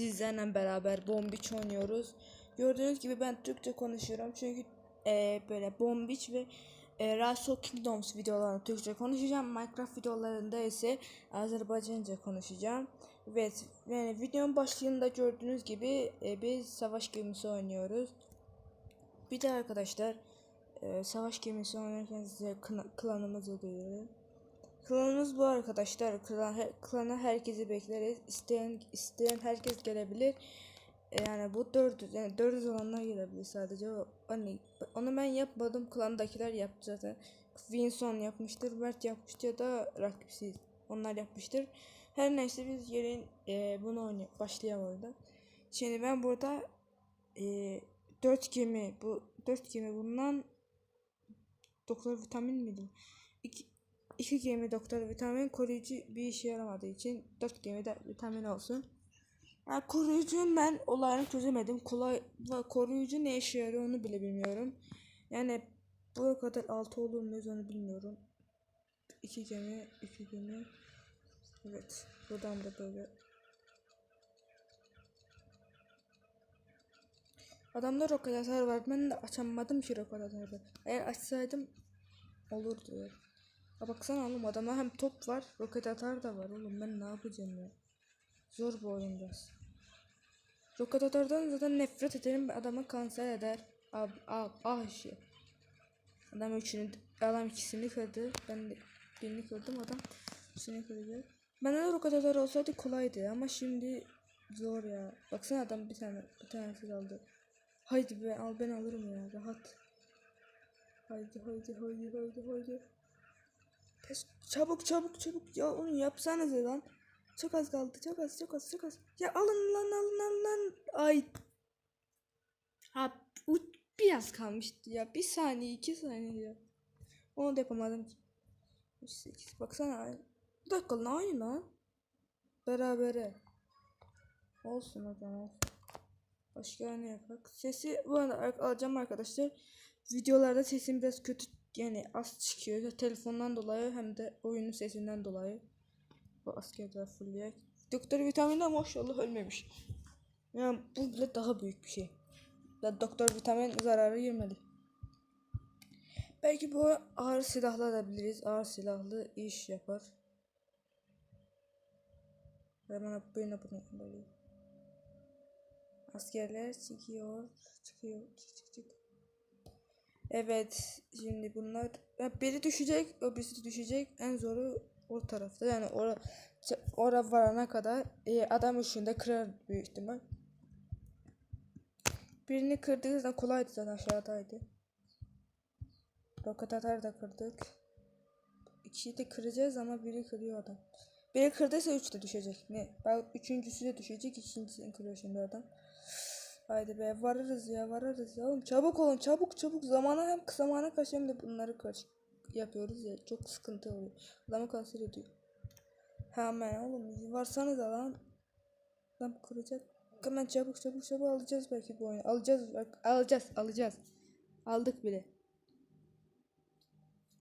sizlerle beraber Bombiç oynuyoruz. Gördüğünüz gibi ben Türkçe konuşuyorum çünkü eee, böyle Bombiç ve e, Rise of Kingdoms videolarında Türkçe konuşacağım. Minecraft videolarında ise Azerbaycanca konuşacağım. Evet, yani videonun başlığında gördüğünüz gibi e, biz savaş gemisi oynuyoruz. Bir de arkadaşlar e, savaş gemisi oynarken size klanımızı duyuruyorum. Klanımız bu arkadaşlar. Klan, klana herkesi bekleriz. İsteyen isteyen herkes gelebilir. E, Yani bu 400 yani 400 olanlar gelebilir sadece. Hani onu ben yapmadım. Klandakiler yaptı zaten. Winson yapmıştır, Mert yapmıştır ya da rakipsiz. Onlar yapmıştır. Her neyse biz gelin e, bunu oynay başlayalım orada. Şimdi ben burada e, 4 gemi bu 4 gemi bundan Doktor Vitamin miydi? İki, iki gemi Doktor Vitamin koruyucu bir işe yaramadığı için dört gemi de vitamin olsun. Yani koruyucu ben olayını çözemedim. Kolay koruyucu ne işe yarıyor onu bile bilmiyorum. Yani bu kadar altı olur muyuz onu bilmiyorum. İki gemi, iki gemi. Evet, buradan da böyle. Adamda roket atar var. Ben de açamadım ki roket atarı. Eğer açsaydım olurdu. Ha baksana oğlum adamda hem top var, roket atar da var oğlum. Ben ne yapacağım ya? Zor bu oyun biraz. Roket atardan zaten nefret ederim. Adamı kanser eder. Abi, ah, ah işi. Adam üçünü, adam ikisini kırdı. Ben de birini kırdım. Adam ikisini kırdı. Bende de roket atar olsaydı kolaydı ama şimdi zor ya. Baksana adam bir tane bir tanesi kaldı. Haydi be al ben alırım ya rahat. Haydi haydi haydi haydi haydi. Pes, çabuk çabuk çabuk ya onu yapsanıza lan. Çok az kaldı çok az çok az çok az. Ya alın lan alın alın lan. Ay. Ha bu biraz kalmıştı ya. Bir saniye iki saniye ya. Onu da yapamadım ki. 8 baksana. Bir dakika lan aynı lan. Berabere. Olsun o zaman. Başka ne yapak? Sesi bu arada ar- alacağım arkadaşlar. Videolarda sesim biraz kötü yani az çıkıyor. Telefondan dolayı hem de oyunun sesinden dolayı. Bu askerler fulleyek. Doktor Vitamin maşallah ölmemiş. Yani bu bile daha büyük bir şey. Da Doktor Vitamin zararı yemedi. Belki bu ağır silahla alabiliriz. Ağır silahlı iş yapar. Hemen böyle bunu böyle. Askerler çıkıyor. Çıkıyor. Çık çık çık. Evet. Şimdi bunlar ya biri düşecek, birisi düşecek. En zoru o tarafta. Yani ora ora varana kadar e, adam üstünde kırar büyük ihtimal. Birini kırdığı zaman kolaydı zaten aşağıdaydı. Roket atar da kırdık. İkiyi de kıracağız ama biri kırıyor adam. Biri kırdıysa üç de düşecek. Ne? Bak üçüncüsü de düşecek. ikincisini kırıyor şimdi adam. Haydi be varırız ya varırız ya oğlum çabuk olun çabuk çabuk zamana hem zamana karşı hem de bunları karşı yapıyoruz ya çok sıkıntı oluyor. Adamı kanser ediyor. Hemen oğlum varsanız lan. Adam kıracak. Hemen çabuk çabuk çabuk alacağız belki bu oyunu. Alacağız bak alacağız alacağız. Aldık bile.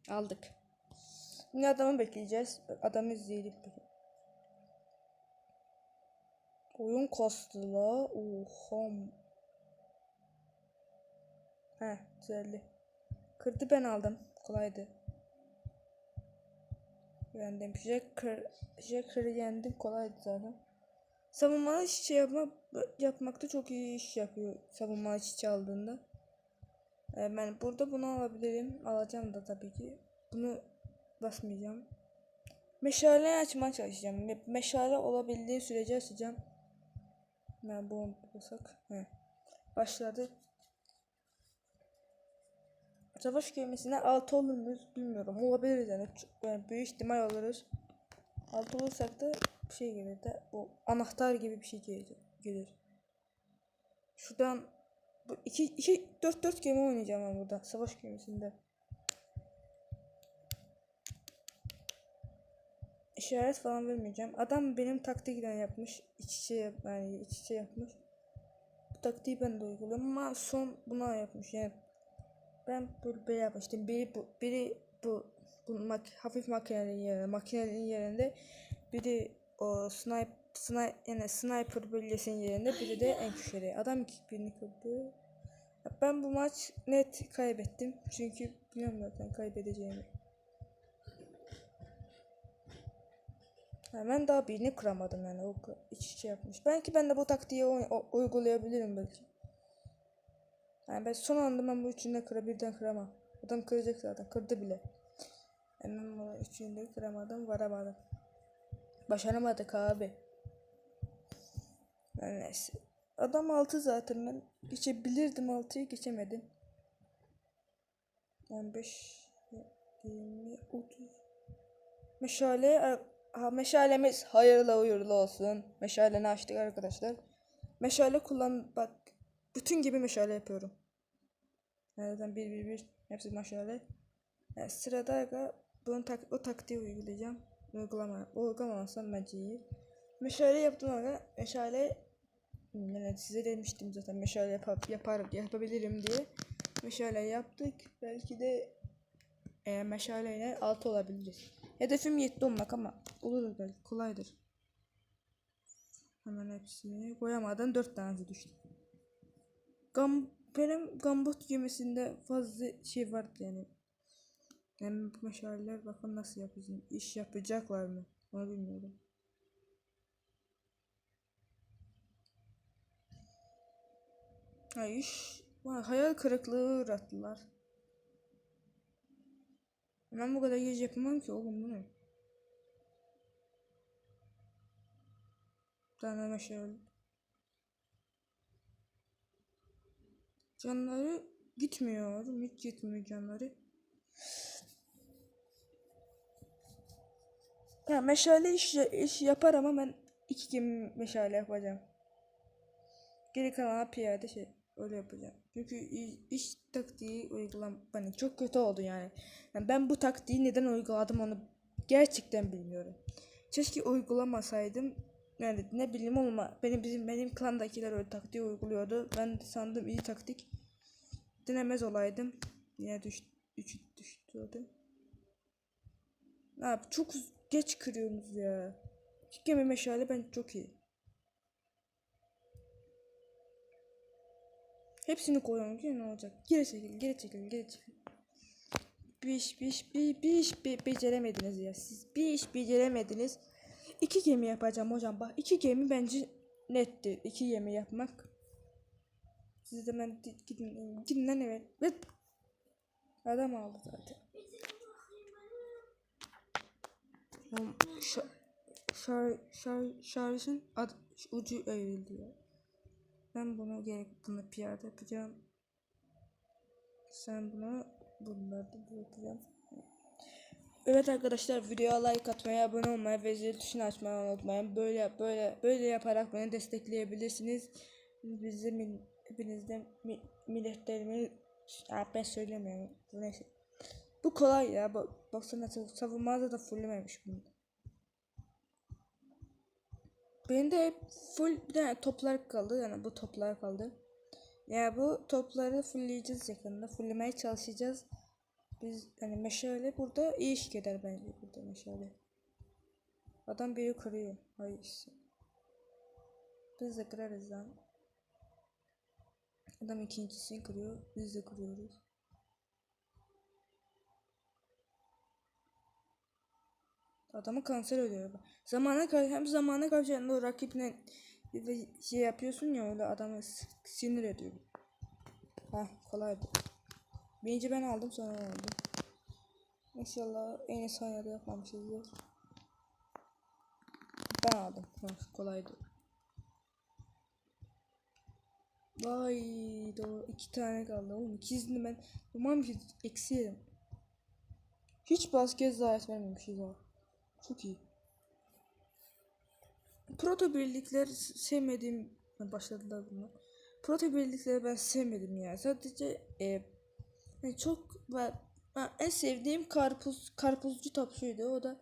Aldık. Şimdi adamı bekleyeceğiz. Adamı izleyelim. Oyun kastı la. Oha. He güzeldi. Kırdı ben aldım. Kolaydı. Yendim. Jack kır, Jacker'ı yendim. Kolaydı zaten. Savunmalı iş yapma, yapmakta çok iyi iş yapıyor. Savunmalı iş aldığında. Ee, ben burada bunu alabilirim. Alacağım da tabii ki. Bunu basmayacağım. Meşale açmaya çalışacağım. Me- Meşale olabildiği sürece açacağım. Ben bunu basak. He. Başladı. Savaş gemisine 6 olur muyuz bilmiyorum. Olabiliriz yani. Yani büyük ihtimal oluruz. 6 olursak da bir şey gelir de o anahtar gibi bir şey gelir. gelir. Şuradan bu iki, iki, dört, dört gemi oynayacağım ben burada. Savaş gemisinde. İşaret falan vermeyeceğim. Adam benim taktikten yapmış. İç içe yani iç içe yapmış. Bu taktiği ben de uyguluyorum ama son buna yapmış yani. Ben böyle, böyle yapmıştım. Biri bu, biri bu, bu mak hafif makinenin yerine, makinenin yerinde biri o snipe sni yani sniper bölgesinin yerinde biri de en köşede. Adam iki birini kırdı. Ben bu maç net kaybettim. Çünkü biliyorum zaten kaybedeceğimi. Ben daha birini kıramadım yani o iç içe yapmış. Belki ben de bu taktiği uygulayabilirim belki. Yani ben son anda ben bu üçünü kıra birden kıramam. Adam kıracak zaten kırdı bile. Ben bu üçünü de kıramadım varamadım. Başaramadık abi. Yani neyse. Adam 6 zaten ben geçebilirdim 6'yı geçemedim. 15 20 30 Meşale ha, meşalemiz hayırlı uğurlu olsun. Meşaleni açtık arkadaşlar. Meşale kullan bak bütün gibi meşale yapıyorum. Nereden bir bir bir hepsi meşale. Yani sırada aga bunun tak o taktiği uygulayacağım. Uygulama uygulamazsam bence iyi. Meşale yaptım aga. Meşale yani size demiştim zaten meşale yapar, yapar yapabilirim diye. Meşale yaptık. Belki de e, meşaleyle altı olabiliriz. Hedefim 7 olmak ama olur belki kolaydır. Hemen hepsini koyamadan 4 tanesi düştü. Gam benim gambot gemisinde fazla şey vardı yani. Yani meşaleler bakın nasıl yapacağım. İş yapacaklar mı? Onu bilmiyorum. Ay iş. Hayal kırıklığı uğrattılar. Ben bu kadar geç yapamam ki oğlum bu ne? Tane şöyle. Canları gitmiyor. Hiç gitmiyor canları. Ya meşale iş, iş yapar ama ben iki gemi meşale yapacağım. Geri kalan piyade şey öyle yapacağım. Çünkü iş taktiği uygulam hani çok kötü oldu yani. yani. Ben bu taktiği neden uyguladım onu gerçekten bilmiyorum. Keşke uygulamasaydım. Yani ne bileyim ama benim bizim benim klandakiler öyle taktiği uyguluyordu. Ben sandım iyi taktik. Denemez olaydım. Yine düş, üç düştü. Abi çok geç kırıyorsunuz ya. Gemi meşale ben çok iyi. Hepsini koyuyorum ki ne olacak? Geri çekil, geri çekil, geri çekil. Bir iş, bir iş, bir, beceremediniz ya. Siz bir iş beceremediniz. İki gemi yapacağım hocam. Bak iki gemi bence nettir. İki gemi yapmak. Siz de ben di- gidin, gidin lan eve. Ve adam aldı zaten. Oğlum, şa- şar, şar, şarjın ad, ucu eğrildi ya. Ben bunu gerek bunu piyade yapacağım. Sen bunu bunları da yapacağım. Evet arkadaşlar videoya like atmayı, abone olmayı ve zil tuşunu açmayı unutmayın. Böyle böyle böyle yaparak beni destekleyebilirsiniz. Bizi min, hepinizden mi, milletlerimi ya ben söylemiyorum. Bu neyse. Bu kolay ya. Bak, baksana sav- savunmada da fulllememiş bunu. Benim de hep full bir tane toplar kaldı. Yani bu toplar kaldı. Ya bu topları fullleyeceğiz yakında. Fulllemeye çalışacağız. Biz hani meşale burada iyi iş eder bence burada meşale. Adam biri kırıyor. Hayır. Biz de kırarız lan. Adam ikincisini kırıyor. Biz de kırıyoruz. Adamı kanser ediyor. Zamana karşı hem zamana karşı hem de o rakibine şey yapıyorsun ya öyle adamı sinir ediyor. Heh kolaydı. Birinci ben aldım sonra o aldı. İnşallah en iyi saniyede yapmamışızdır. Ben aldım. Heh, kolaydı. Vay doğru iki tane kaldı oğlum ikisini ben umarım ki eksi yedim. Hiç basket zayiat vermemişiz ha. Çok iyi. Proto birlikler sevmediğim başladılar bunlar. Proto birlikleri ben sevmedim ya. Sadece e, yani çok ben, ben en sevdiğim karpuz karpuzcu topçuydu. O da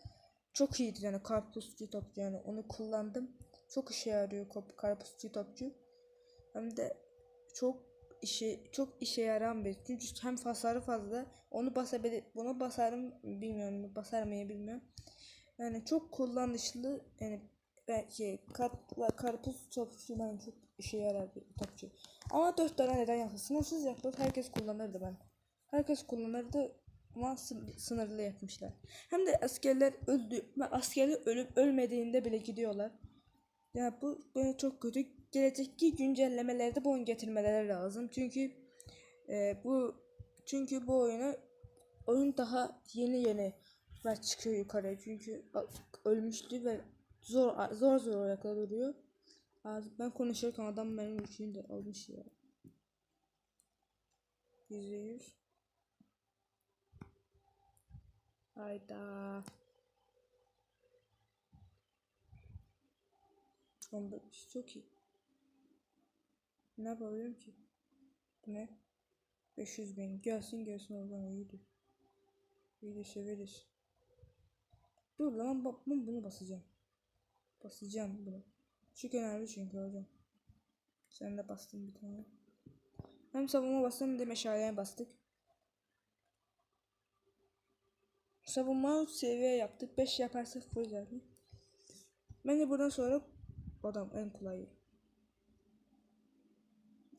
çok iyiydi yani karpuzcu topçu yani onu kullandım. Çok işe yarıyor karpuzcu topçu. Hem de çok işe çok işe yaran bir. Çünkü hem hasarı fazla. Onu basabilir. Bunu basarım bilmiyorum. Basar mıyım bilmiyorum. Yani çok kullanışlı. Yani belki kat ve karpuz topçu ben çok işe yarar bir topçu. Ama dört tane neden yaptı? Sınırsız yaptı. Herkes kullanırdı ben. Herkes kullanırdı ama sın- sınırlı yapmışlar. Hem de askerler öldü askerler ölüp ölmediğinde bile gidiyorlar. Ya bu böyle çok kötü. Gelecekteki güncellemelerde bu oyun getirmeleri lazım. Çünkü e, bu çünkü bu oyunu oyun daha yeni yeni ve çıkıyor yukarıya. Çünkü ölmüştü ve zor zor zor ayakta duruyor. Ben konuşurken adam benim üçünü de almış ya. Yüzde yüz. Hayda. 15 çok iyi. Ne yapabilirim ki? Bu ne? 500 bin. Gelsin gelsin oradan iyiydi. İyiydi severiz. Dur lan ben bunu basacağım. Basacağım bunu. Çok önemli çünkü hocam. Sen de bastın bir tane. Hem savunma bastım hem de meşaleye bastık. Savunma seviye yaptık. 5 yaparsak full zaten. Bence buradan sonra adam en kolayı.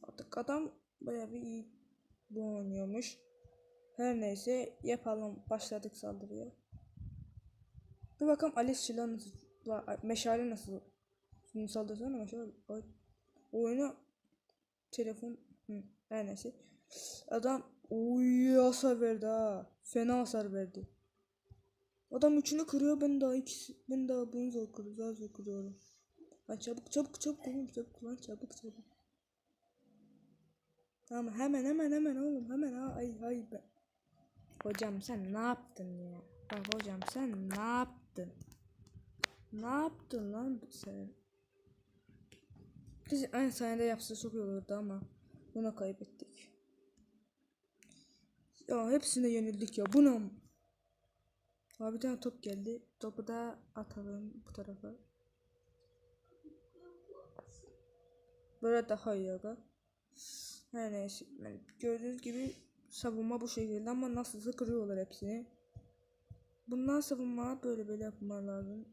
Artık adam bayağı bir iyi bu. Her neyse yapalım. Başladık saldırıya. Bir bakalım Alice silah nasıl var, meşale nasıl? Şimdi saldırsana meşale. Ay. Oyunu telefon Hı, her neyse. Adam oy hasar verdi ha. Fena hasar verdi. Adam üçünü kırıyor ben daha ikisi ben daha bunu zor kırıyorum daha zor kırıyorum. Lan çabuk çabuk çabuk oğlum çabuk lan çabuk çabuk. Tamam hemen hemen hemen oğlum hemen ha ay ay be. Hocam sen ne yaptın ya? Bak hocam sen ne yaptın? Ne yaptın lan sen? Biz aynı saniyede yapsa çok iyi olurdu ama buna kaybettik. Ya hepsine yenildik ya. Buna mı? Abi bir tane top geldi. Topu da atalım bu tarafa. Böyle daha iyi aga. Her neyse. Yani gördüğünüz gibi savunma bu şekilde ama nasılsa kırıyorlar hepsini. Bundan savunma böyle böyle yapmalar lazım.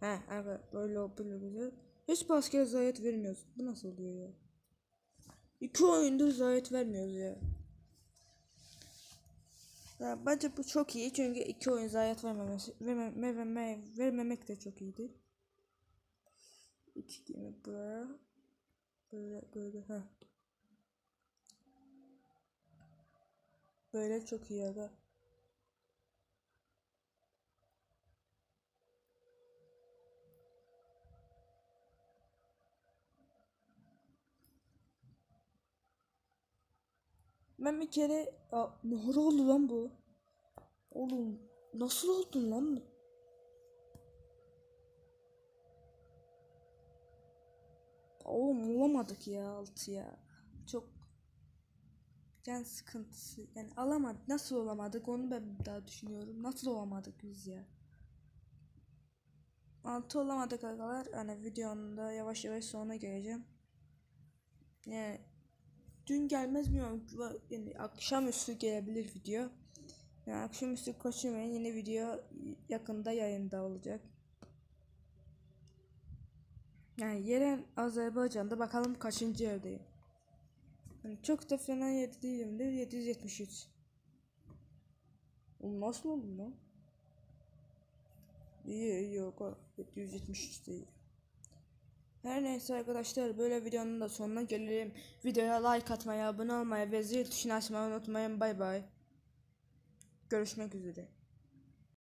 He evet böyle böyle güzel. Hiç asker zayiat vermiyoruz. Bu nasıl oluyor ya? İki oyundur zayiat vermiyoruz ya. Ya bence bu çok iyi çünkü iki oyun zayiat vermemesi verme, vermeme, vermemek de çok iyiydi. İki gibi buraya böyle böyle ha. Böyle çok iyi aga. Ben bir kere Aa, ne oldu lan bu? Oğlum nasıl oldun lan? Oğlum olamadık ya altı ya. Çok can sıkıntısı. Yani alamadık. Nasıl olamadık onu ben daha düşünüyorum. Nasıl olamadık biz ya? Altı olamadık arkadaşlar. Hani videonun da yavaş yavaş sonuna geleceğim. Yani dün gelmez mi yani akşamüstü gelebilir video. Yani akşamüstü kaçırmayın yeni video yakında yayında olacak. Yani yeren Azerbaycan'da bakalım kaçıncı yerdeyim. Yani çok da fena yerde değilimdir 773. Oğlum nasıl oldu lan? İyi iyi yok 773 değil. Her neyse arkadaşlar böyle videonun da sonuna gelelim. Videoya like atmayı, abone olmayı ve zil tuşunu açmayı unutmayın. Bay bay. Görüşmek üzere.